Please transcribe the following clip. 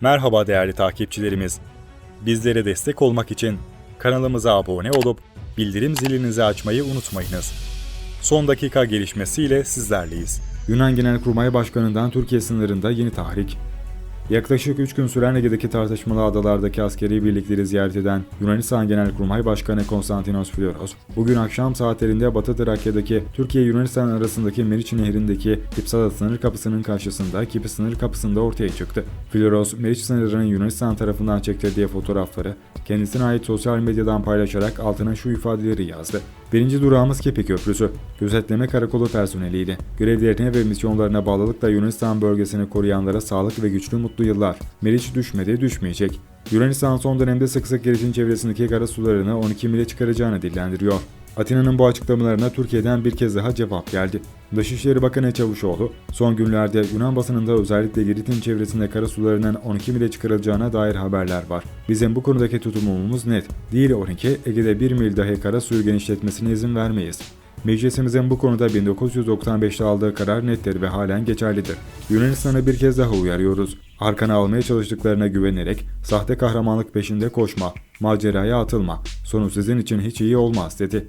Merhaba değerli takipçilerimiz. Bizlere destek olmak için kanalımıza abone olup bildirim zilinizi açmayı unutmayınız. Son dakika gelişmesiyle sizlerleyiz. Yunan Genelkurmay Başkanı'ndan Türkiye sınırında yeni tahrik. Yaklaşık 3 gün süren Ege'deki tartışmalı adalardaki askeri birlikleri ziyaret eden Yunanistan Genelkurmay Başkanı Konstantinos Fleuros, bugün akşam saatlerinde Batı Trakya'daki Türkiye-Yunanistan arasındaki Meriç Nehri'ndeki Kipsada sınır kapısının karşısında Kipi sınır kapısında ortaya çıktı. Fleuros, Meriç sınırının Yunanistan tarafından çektirdiği fotoğrafları kendisine ait sosyal medyadan paylaşarak altına şu ifadeleri yazdı. Birinci durağımız Kepi Köprüsü. Gözetleme karakolu personeliydi. Görevlerine ve misyonlarına bağlılıkla Yunanistan bölgesini koruyanlara sağlık ve güçlü mutlu yıllar. Meriç düşmedi, düşmeyecek. Yunanistan son dönemde sık sık Meriç'in çevresindeki kara sularını 12 mile çıkaracağını dillendiriyor. Atina'nın bu açıklamalarına Türkiye'den bir kez daha cevap geldi. Dışişleri Bakanı Çavuşoğlu, son günlerde Yunan basınında özellikle Girit'in çevresinde kara sularının 12 mile çıkarılacağına dair haberler var. Bizim bu konudaki tutumumuz net. Değil 12, Ege'de 1 mil dahi kara suyu genişletmesine izin vermeyiz. Meclisimizin bu konuda 1995'te aldığı karar nettir ve halen geçerlidir. Yunanistan'ı bir kez daha uyarıyoruz. Arkana almaya çalıştıklarına güvenerek sahte kahramanlık peşinde koşma, maceraya atılma. Sonu sizin için hiç iyi olmaz dedi.